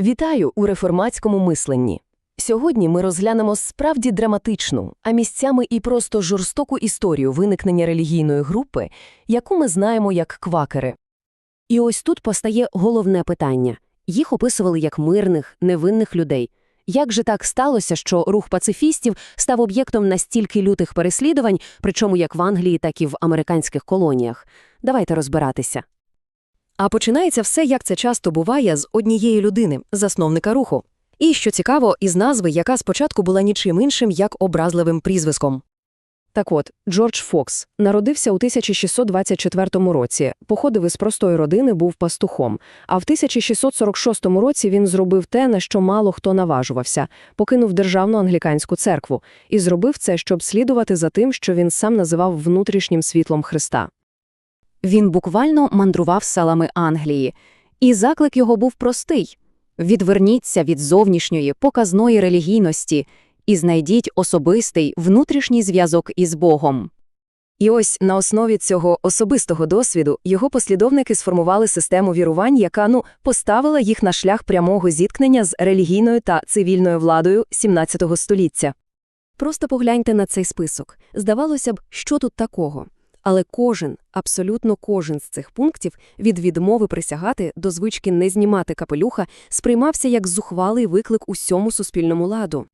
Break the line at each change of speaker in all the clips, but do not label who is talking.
Вітаю у реформатському мисленні. Сьогодні ми розглянемо справді драматичну, а місцями і просто жорстоку історію виникнення релігійної групи, яку ми знаємо як квакери.
І ось тут постає головне питання. Їх описували як мирних, невинних людей. Як же так сталося, що рух пацифістів став об'єктом настільки лютих переслідувань, причому як в Англії, так і в американських колоніях? Давайте розбиратися.
А починається все, як це часто буває, з однієї людини, засновника руху. І, що цікаво, із назви, яка спочатку була нічим іншим, як образливим прізвиском. Так от, Джордж Фокс народився у 1624 році, походив із простої родини, був пастухом, а в 1646 році він зробив те, на що мало хто наважувався, покинув Державну англіканську церкву, і зробив це, щоб слідувати за тим, що він сам називав внутрішнім світлом Христа.
Він буквально мандрував селами Англії, і заклик його був простий – відверніться від зовнішньої, показної релігійності і знайдіть особистий внутрішній зв'язок із Богом.
І ось на основі цього особистого досвіду його послідовники сформували систему вірувань, яка ну поставила їх на шлях прямого зіткнення з релігійною та цивільною владою XVII століття. Просто погляньте на цей список. Здавалося б, що тут такого? Але кожен, абсолютно кожен з цих пунктів від відмови присягати до звички не знімати капелюха сприймався як зухвалий виклик усьому суспільному ладу.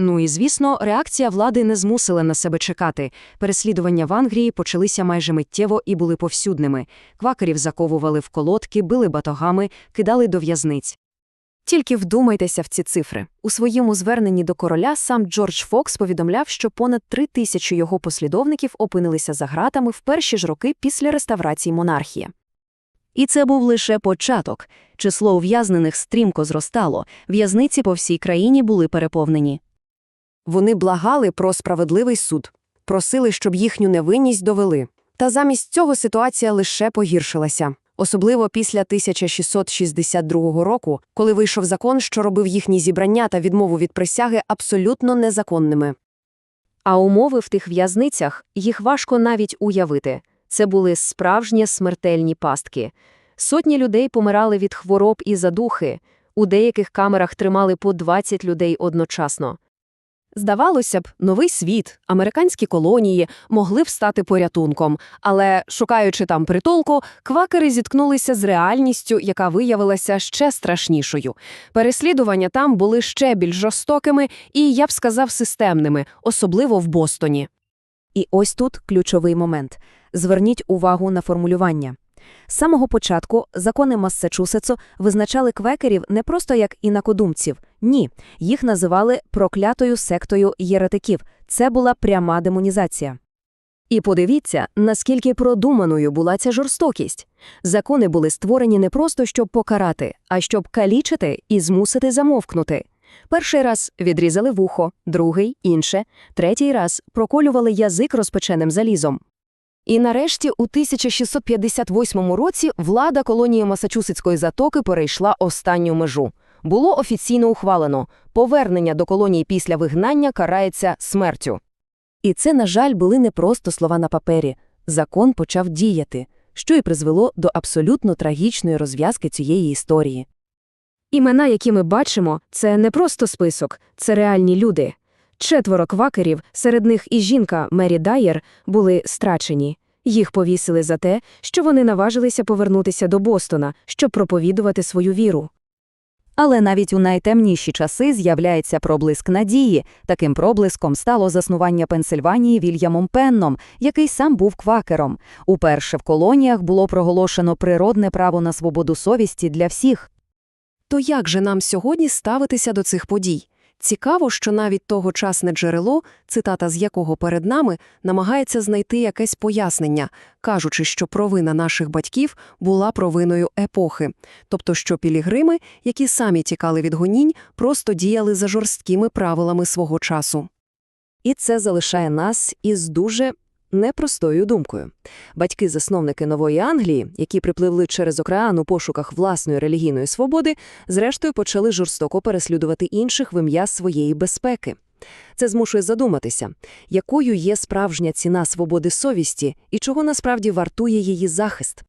Ну і, звісно, реакція влади не змусила на себе чекати. Переслідування в Англії почалися майже миттєво і були повсюдними. Квакерів заковували в колодки, били батогами, кидали до в'язниць. Тільки вдумайтеся в ці цифри. У своєму зверненні до короля сам Джордж Фокс повідомляв, що понад три тисячі його послідовників опинилися за ґратами в перші ж роки після реставрації монархії. І це був лише початок. Число ув'язнених стрімко зростало, в'язниці по всій країні були переповнені. Вони благали про справедливий суд, просили, щоб їхню невинність довели. Та замість цього ситуація лише погіршилася. Особливо після 1662 року, коли вийшов закон, що робив їхні зібрання та відмову від присяги абсолютно незаконними. А умови в тих в'язницях їх важко навіть уявити. Це були справжні смертельні пастки. Сотні людей помирали від хвороб і задухи, у деяких камерах тримали по 20 людей одночасно. Здавалося б, новий світ, американські колонії могли б стати порятунком, але, шукаючи там притулку, квакери зіткнулися з реальністю, яка виявилася ще страшнішою. Переслідування там були ще більш жорстокими і, я б сказав, системними, особливо в Бостоні. І ось тут ключовий момент. Зверніть увагу на формулювання. З самого початку закони Массачусетсу визначали квекерів не просто як інакодумців. Ні, їх називали проклятою сектою єретиків. Це була пряма демонізація. І подивіться, наскільки продуманою була ця жорстокість. Закони були створені не просто щоб покарати, а щоб калічити і змусити замовкнути. Перший раз відрізали вухо, другий інше, третій раз проколювали язик розпеченим залізом. І нарешті у 1658 році влада колонії Масачусетської затоки перейшла останню межу. Було офіційно ухвалено – повернення до колонії після вигнання карається смертю. І це, на жаль, були не просто слова на папері. Закон почав діяти, що і призвело до абсолютно трагічної розв'язки цієї історії. Імена, які ми бачимо, це не просто список, це реальні люди. Четверо квакерів, серед них і жінка Мері Дайер, були страчені. Їх повісили за те, що вони наважилися повернутися до Бостона, щоб проповідувати свою віру.
Але навіть у найтемніші часи з'являється проблиск надії. Таким проблиском стало заснування Пенсильванії Вільямом Пенном, який сам був квакером. Уперше в колоніях було проголошено природне право на свободу совісті для всіх.
То як же нам сьогодні ставитися до цих подій? Цікаво, що навіть тогочасне джерело, цитата з якого перед нами, намагається знайти якесь пояснення, кажучи, що провина наших батьків була провиною епохи, тобто що пілігрими, які самі тікали від гонінь, просто діяли за жорсткими правилами свого часу. І це залишає нас із дуже непростою думкою. Батьки-засновники Нової Англії, які припливли через океан у пошуках власної релігійної свободи, зрештою почали жорстоко переслідувати інших в ім'я своєї безпеки. Це змушує задуматися, якою є справжня ціна свободи совісті і чого насправді вартує її захист.